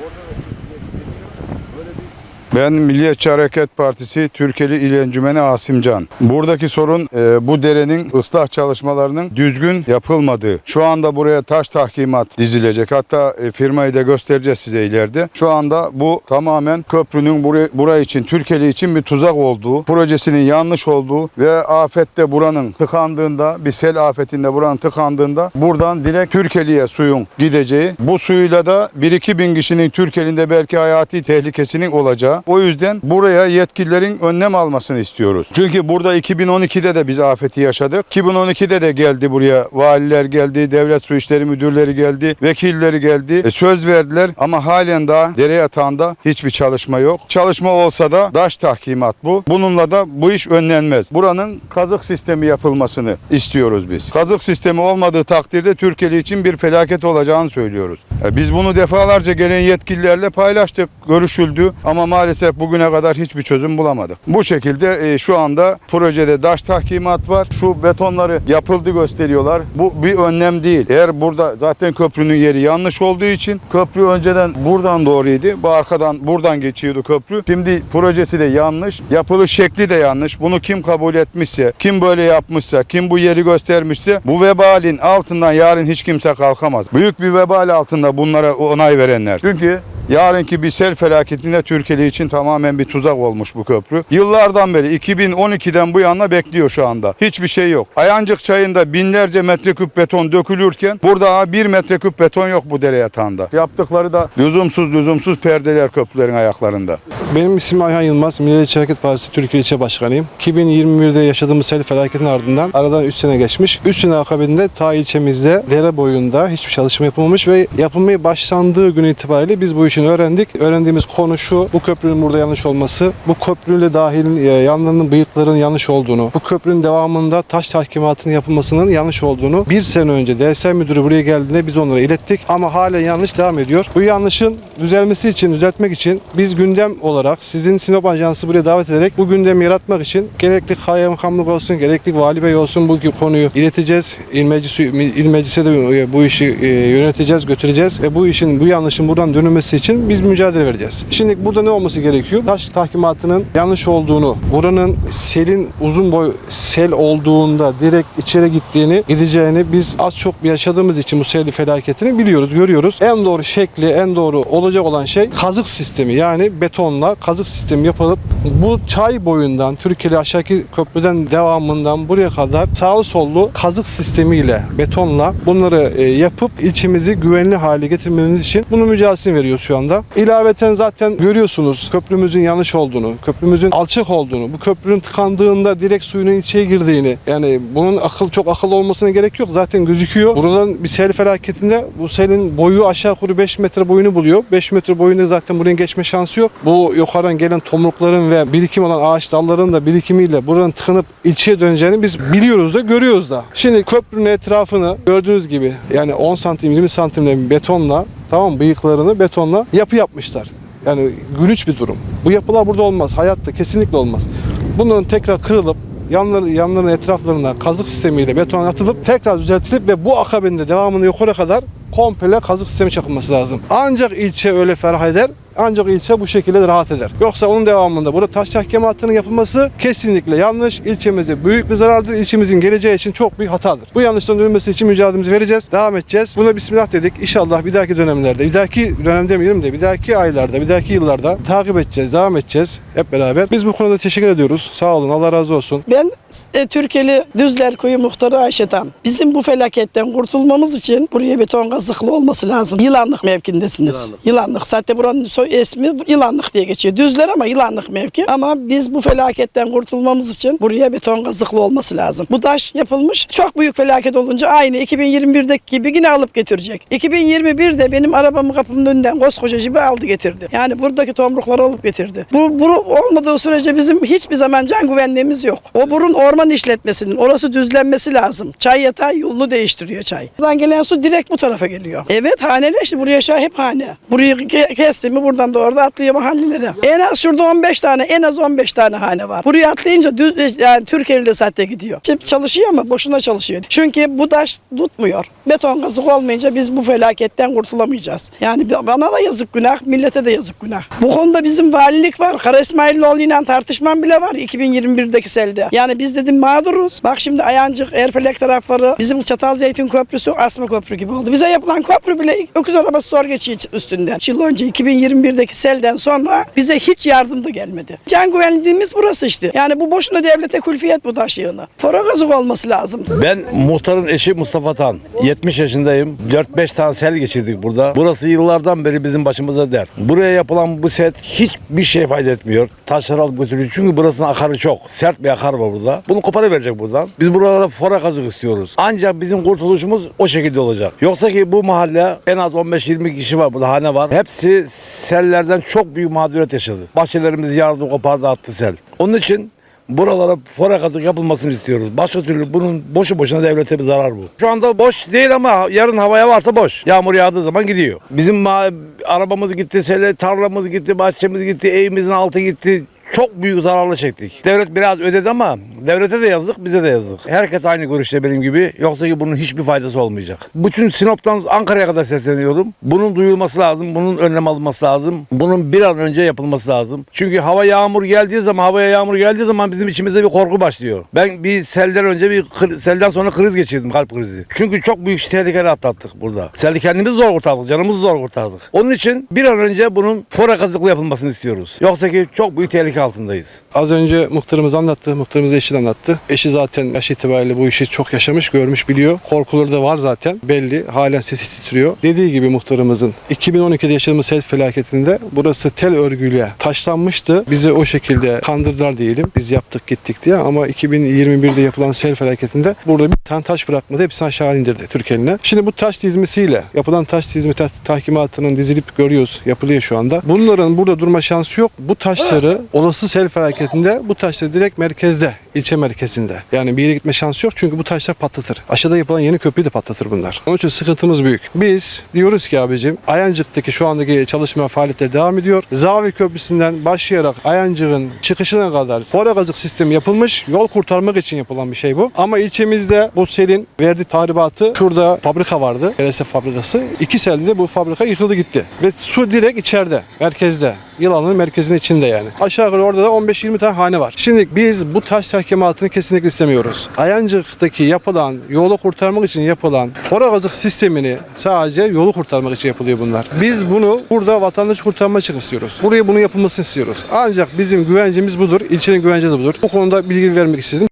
Orada da şey böyle bir ben Milliyetçi Hareket Partisi Türkeli İl Encümeni Asimcan. Buradaki sorun e, bu derenin ıslah çalışmalarının düzgün yapılmadığı. Şu anda buraya taş tahkimat dizilecek. Hatta e, firmayı da göstereceğiz size ileride. Şu anda bu tamamen köprünün buraya, buraya için, Türkeli için bir tuzak olduğu, projesinin yanlış olduğu ve afette buranın tıkandığında, bir sel afetinde buranın tıkandığında buradan direkt Türkeli'ye suyun gideceği. Bu suyla da 1-2 bin kişinin Türkeli'nde belki hayati tehlikesinin olacağı. O yüzden buraya yetkililerin önlem almasını istiyoruz. Çünkü burada 2012'de de biz afeti yaşadık. 2012'de de geldi buraya valiler geldi, devlet su işleri müdürleri geldi, vekilleri geldi. E, söz verdiler ama halen daha dere yatağında hiçbir çalışma yok. Çalışma olsa da daş tahkimat bu. Bununla da bu iş önlenmez. Buranın kazık sistemi yapılmasını istiyoruz biz. Kazık sistemi olmadığı takdirde Türkiye için bir felaket olacağını söylüyoruz. E, Biz bunu defalarca gelen yetkililerle paylaştık, görüşüldü ama maalesef bugüne kadar hiçbir çözüm bulamadık. Bu şekilde e, şu anda projede daş tahkimat var. Şu betonları yapıldı gösteriyorlar. Bu bir önlem değil. Eğer burada zaten köprünün yeri yanlış olduğu için köprü önceden buradan doğruydu. Bu arkadan buradan geçiyordu köprü. Şimdi projesi de yanlış. Yapılış şekli de yanlış. Bunu kim kabul etmişse, kim böyle yapmışsa, kim bu yeri göstermişse bu vebalin altından yarın hiç kimse kalkamaz. Büyük bir vebal altında bunlara onay verenler. Çünkü Yarınki bir sel felaketinde Türkiye için tamamen bir tuzak olmuş bu köprü. Yıllardan beri 2012'den bu yana bekliyor şu anda. Hiçbir şey yok. Ayancık çayında binlerce metreküp beton dökülürken burada bir metreküp beton yok bu dere yatağında. Yaptıkları da lüzumsuz lüzumsuz perdeler köprülerin ayaklarında. Benim ismim Ayhan Yılmaz. Milliyetçi Hareket Partisi Türkiye İlçe Başkanıyım. 2021'de yaşadığımız sel felaketinin ardından aradan 3 sene geçmiş. 3 sene akabinde ta ilçemizde dere boyunda hiçbir çalışma yapılmamış ve yapılmaya başlandığı gün itibariyle biz bu işini öğrendik. Öğrendiğimiz konu şu. Bu köprünün burada yanlış olması, bu köprüyle dahil e, yanlarının bıyıkların yanlış olduğunu, bu köprünün devamında taş tahkimatının yapılmasının yanlış olduğunu bir sene önce DSM müdürü buraya geldiğinde biz onlara ilettik ama halen yanlış devam ediyor. Bu yanlışın düzelmesi için, düzeltmek için biz gündem olarak sizin Sinop Ajansı buraya davet ederek bu gündemi yaratmak için gerekli kaymakamlık olsun, gerekli vali bey olsun bu konuyu ileteceğiz. İl meclisi, il meclise de bu işi e, yöneteceğiz, götüreceğiz ve bu işin, bu yanlışın buradan dönülmesi için biz mücadele vereceğiz. Şimdi burada ne olması gerekiyor? Taş tahkimatının yanlış olduğunu, buranın selin uzun boy sel olduğunda direkt içeri gittiğini, gideceğini biz az çok yaşadığımız için bu sel felaketini biliyoruz, görüyoruz. En doğru şekli, en doğru olacak olan şey kazık sistemi. Yani betonla kazık sistemi yapılıp bu çay boyundan, Türkiye'li aşağıki köprüden devamından buraya kadar sağlı sollu kazık sistemiyle, betonla bunları e, yapıp ilçemizi güvenli hale getirmemiz için bunun mücadelesini veriyoruz şu anda. İlaveten zaten görüyorsunuz köprümüzün yanlış olduğunu, köprümüzün alçak olduğunu, bu köprünün tıkandığında direkt suyunun içine girdiğini. Yani bunun akıl çok akıl olmasına gerek yok. Zaten gözüküyor. Buradan bir sel felaketinde bu selin boyu aşağı yukarı 5 metre boyunu buluyor. 5 metre boyunda zaten buraya geçme şansı yok. Bu yukarıdan gelen tomrukların ve birikim olan ağaç dallarının da birikimiyle buranın tıkanıp ilçeye döneceğini biz biliyoruz da görüyoruz da. Şimdi köprünün etrafını gördüğünüz gibi yani 10 santim 20 santimle betonla tamam mı? bıyıklarını betonla yapı yapmışlar. Yani gülünç bir durum. Bu yapılar burada olmaz. Hayatta kesinlikle olmaz. Bunların tekrar kırılıp yanları, yanların etraflarına kazık sistemiyle beton atılıp tekrar düzeltilip ve bu akabinde devamını yukarı kadar komple kazık sistemi çakılması lazım. Ancak ilçe öyle ferah eder. Ancak ilçe bu şekilde rahat eder. Yoksa onun devamında burada taş tahkimatının yapılması kesinlikle yanlış. İlçemize büyük bir zarardır. İlçemizin geleceği için çok büyük hatadır. Bu yanlışların dönülmesi için mücadelemizi vereceğiz. Devam edeceğiz. Buna bismillah dedik. İnşallah bir dahaki dönemlerde, bir dahaki dönem demeyelim de bir dahaki aylarda, bir dahaki yıllarda takip edeceğiz, devam edeceğiz hep beraber. Biz bu konuda teşekkür ediyoruz. Sağ olun. Allah razı olsun. Ben e, Türkiye'li Düzler Köyü Muhtarı Ayşe'den. Bizim bu felaketten kurtulmamız için buraya beton kazıklı olması lazım. Yılanlık mevkindesiniz. Yılanlık. Zaten buranın soy ismi Yılanlık diye geçiyor. Düzler ama Yılanlık mevki. Ama biz bu felaketten kurtulmamız için buraya beton kazıklı olması lazım. Bu taş yapılmış. Çok büyük felaket olunca aynı 2021'deki gibi yine alıp getirecek. 2021'de benim arabamı kapımın önünden koskoca jibi aldı getirdi. Yani buradaki tomrukları alıp getirdi. Bu, bu olmadığı sürece bizim hiçbir zaman can güvenliğimiz yok. O burun orman işletmesinin orası düzlenmesi lazım. Çay yatağı yolunu değiştiriyor çay. Buradan gelen su direkt bu tarafa geliyor. Evet haneler işte buraya aşağı hep hane. Burayı ke- kesti mi buradan doğru da atlıyor mahallelere. En az şurada 15 tane, en az 15 tane hane var. Buraya atlayınca düz, yani Türkiye'li de zaten gidiyor. Çip çalışıyor ama boşuna çalışıyor. Çünkü bu taş tutmuyor. Beton kazık olmayınca biz bu felaketten kurtulamayacağız. Yani bana da yazık günah, millete de yazık günah. Bu konuda bizim valilik var. Kara İsmailoğlu ile tartışmam bile var 2021'deki selde. Yani biz dedim mağduruz. Bak şimdi Ayancık, Erfelek tarafları bizim Çatal Zeytin Köprüsü asma köprü gibi oldu. Bize yapılan köprü bile öküz arabası zor geçiyor üstünden. Üç Yıl önce 2021'deki selden sonra bize hiç yardım da gelmedi. Can güvenliğimiz burası işte. Yani bu boşuna devlete külfiyet bu taş yığını. Para kazık olması lazım. Ben muhtarın eşi Mustafa Tan. 70 yaşındayım. 4-5 tane sel geçirdik burada. Burası yıllardan beri bizim başımıza dert. Buraya yapılan bu set hiçbir şey fayda etmiyor. Taşlar alıp götürüyor. Çünkü burasının akarı çok. Sert bir akar var burada. Bunu koparıverecek buradan. Biz buralara fora kazık istiyoruz. Ancak bizim kurtuluşumuz o şekilde olacak. Yoksa ki bu mahalle en az 15-20 kişi var burada hane var. Hepsi sellerden çok büyük mağduriyet yaşadı. Bahçelerimizi yardı kopardı attı sel. Onun için Buralara fora kazık yapılmasını istiyoruz. Başka türlü bunun boşu boşuna devlete bir zarar bu. Şu anda boş değil ama yarın havaya varsa boş. Yağmur yağdığı zaman gidiyor. Bizim arabamız gitti, tarlamız gitti, bahçemiz gitti, evimizin altı gitti. Çok büyük zararlı çektik. Devlet biraz ödedi ama devlete de yazık, bize de yazık. Herkes aynı görüşte benim gibi. Yoksa ki bunun hiçbir faydası olmayacak. Bütün Sinop'tan Ankara'ya kadar sesleniyorum. Bunun duyulması lazım, bunun önlem alınması lazım. Bunun bir an önce yapılması lazım. Çünkü hava yağmur geldiği zaman, havaya yağmur geldiği zaman bizim içimizde bir korku başlıyor. Ben bir selden önce bir selden sonra kriz geçirdim, kalp krizi. Çünkü çok büyük tehlikeler atlattık burada. Selde kendimizi zor kurtardık, canımızı zor kurtardık. Onun için bir an önce bunun fora kazıklı yapılmasını istiyoruz. Yoksa ki çok büyük tehlike altındayız. Az önce muhtarımız anlattı. Muhtarımız eşi de anlattı. Eşi zaten yaş itibariyle bu işi çok yaşamış, görmüş, biliyor. Korkuları da var zaten. Belli. Halen sesi titriyor. Dediği gibi muhtarımızın 2012'de yaşadığımız sel felaketinde burası tel örgüyle taşlanmıştı. Bizi o şekilde kandırdılar diyelim. Biz yaptık gittik diye ama 2021'de yapılan sel felaketinde burada bir tane taş bırakmadı. Hepsini aşağı indirdi Türk eline. Şimdi bu taş dizmesiyle yapılan taş dizme ta- tahkimatının dizilip görüyoruz. Yapılıyor şu anda. Bunların burada durma şansı yok. Bu taşları olası sel felaketinde bu taşları direkt merkezde, ilçe merkezinde. Yani bir yere gitme şansı yok çünkü bu taşlar patlatır. Aşağıda yapılan yeni köprüyü de patlatır bunlar. Onun için sıkıntımız büyük. Biz diyoruz ki abicim Ayancık'taki şu andaki çalışma faaliyetleri devam ediyor. Zavi Köprüsü'nden başlayarak Ayancık'ın çıkışına kadar fora gazık sistemi yapılmış. Yol kurtarmak için yapılan bir şey bu. Ama ilçemizde bu selin verdiği tahribatı şurada fabrika vardı. LSF fabrikası. İki selde de bu fabrika yıkıldı gitti. Ve su direkt içeride, merkezde. Yılanın merkezinin içinde yani. Aşağı yukarı orada da 15-20 tane hane var. Şimdi biz bu taş tahkimatını kesinlikle istemiyoruz. Ayancık'taki yapılan, yolu kurtarmak için yapılan fora gazık sistemini sadece yolu kurtarmak için yapılıyor bunlar. Biz bunu burada vatandaş kurtarmak için istiyoruz. Buraya bunun yapılmasını istiyoruz. Ancak bizim güvencemiz budur. ilçenin güvencesi budur. Bu konuda bilgi vermek istedim.